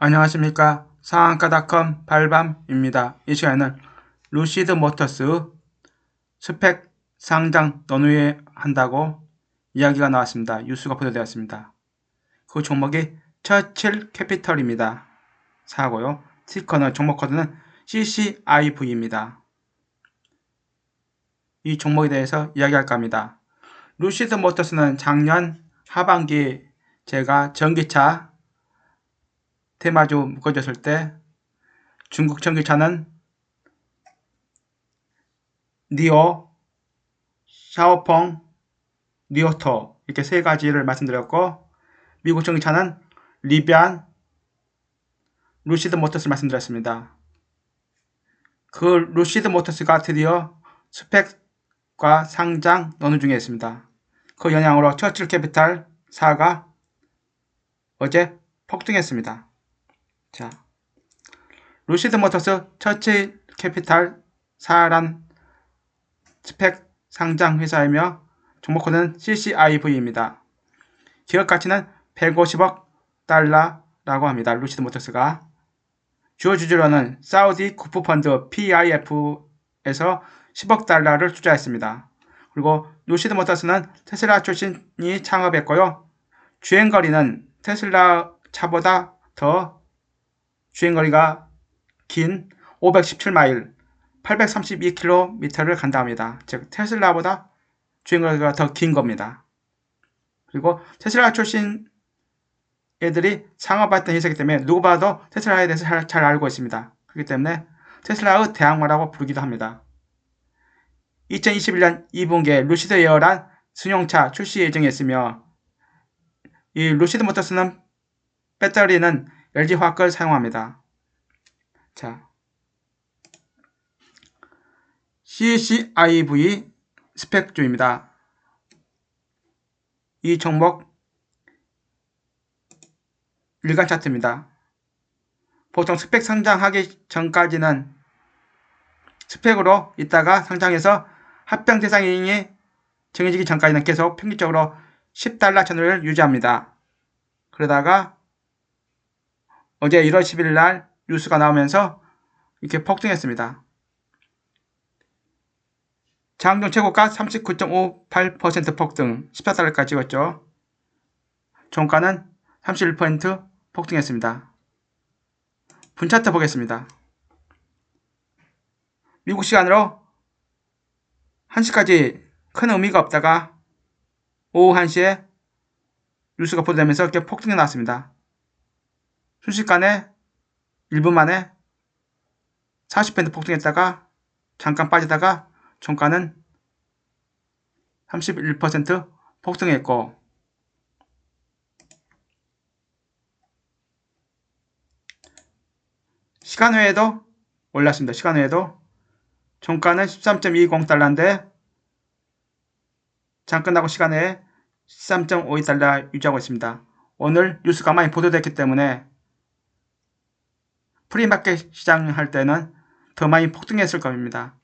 안녕하십니까 상한가닷컴 발밤입니다. 이 시간에는 루시드 모터스 스펙 상장 논의 한다고 이야기가 나왔습니다. 뉴스가 보도되었습니다. 그 종목이 처칠 캐피털입니다. 사고요. 티커는 종목 코드는 CCIV입니다. 이 종목에 대해서 이야기할까 합니다. 루시드 모터스는 작년 하반기 제가 전기차 테마주 묶어줬을 때 중국 전기차는 니오, 샤오펑, 니오토 이렇게 세 가지를 말씀드렸고 미국 전기차는 리비안, 루시드 모터스 말씀드렸습니다. 그 루시드 모터스가 드디어 스펙과 상장 논의 중에 있습니다. 그 영향으로 처칠 캐피탈 4가 어제 폭등했습니다. 자, 루시드 모터스 처치 캐피탈 4란 스펙 상장 회사이며 종목 코드는 CCIV입니다. 기업 가치는 150억 달러라고 합니다. 루시드 모터스가 주요 주주로는 사우디 쿠프 펀드 PIF에서 10억 달러를 투자했습니다. 그리고 루시드 모터스는 테슬라 출신이 창업했고요. 주행거리는 테슬라 차보다 더 주행거리가 긴 517마일, 832km를 간다 합니다. 즉 테슬라보다 주행거리가 더 긴 겁니다. 그리고 테슬라 출신 애들이 창업했던 회사이기 때문에 누구 봐도 테슬라에 대해서 잘, 잘 알고 있습니다. 그렇기 때문에 테슬라의 대항마라고 부르기도 합니다. 2021년 2분기에 루시드 에어란 승용차 출시 예정에 있으며 이 루시드 모터스는 배터리는 LG화학을 사용합니다. 자, CCIV 스펙주입니다. 이 종목 일간 차트입니다. 보통 스펙 상장하기 전까지는 스펙으로 있다가 상장해서 합병 대상이 정해지기 전까지는 계속 평균적으로 10달러 채널을 유지합니다. 그러다가 어제 1월 10일 날 뉴스가 나오면서 이렇게 폭등했습니다. 장중 최고가 39.58% 폭등 14달러까지 찍었죠. 종가는 31% 폭등했습니다. 분차트 보겠습니다. 미국 시간으로 1시까지 큰 의미가 없다가 오후 1시에 뉴스가 보도되면서 이렇게 폭등이 나왔습니다. 순식간에 1분 만에 40% 폭등했다가 잠깐 빠지다가 종가는 31% 폭등했고 시간 외에도 올랐습니다. 시간 외에도 종가는 13.20달러인데 장 끝나고 시간 외에 13.52달러 유지하고 있습니다. 오늘 뉴스가 많이 보도됐기 때문에 프리마켓 시장 할 때는 더 많이 폭등했을 겁니다.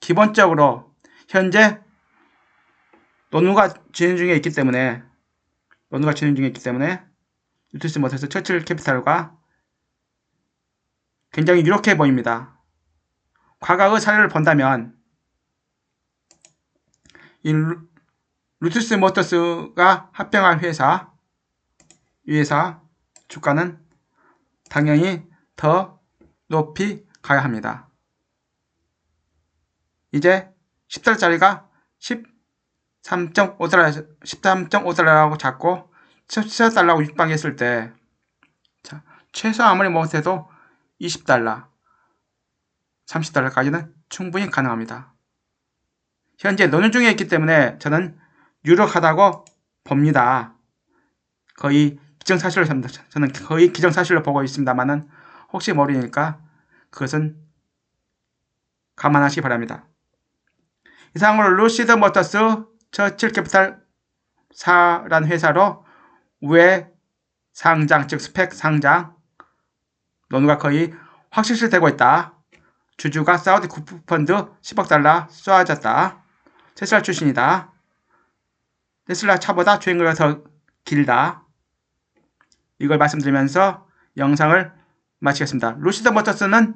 기본적으로 현재 논의가 진행 중에 있기 때문에 논의가 진행 중에 있기 때문에 유튜스 모터스 처칠 캐피탈과 굉장히 유력해 보입니다. 과거의 사례를 본다면 이 루투스 모터스가 합병할 회사 이 회사 주가는 당연히 더 높이 가야 합니다. 이제 10달러짜리가 13.5달러, 13.5달러라고 잡고 14달러라고 육박했을 때 자, 최소 아무리 못해도 20달러, 30달러까지는 충분히 가능합니다. 현재 논의 중에 있기 때문에 저는 유력하다고 봅니다. 거의 기정사실로 저는 거의 기정사실로 보고 있습니다만은 혹시 모르니까 그것은 감안하시기 바랍니다. 이상으로 루시드 모터스 처칠 캐피탈 4란 회사로 우회 상장 즉 스펙 상장 논의가 거의 확실시되고 있다. 주주가 사우디 쿠프펀드 10억 달러 쏘아졌다. 테슬라 출신이다. 테슬라 차보다 주행거리가 더 길다. 이걸 말씀드리면서 영상을 마치겠습니다. 루시드 모터스는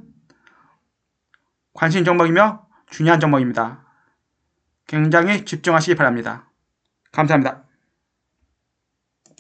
관심 종목이며 중요한 종목입니다. 굉장히 집중하시기 바랍니다. 감사합니다.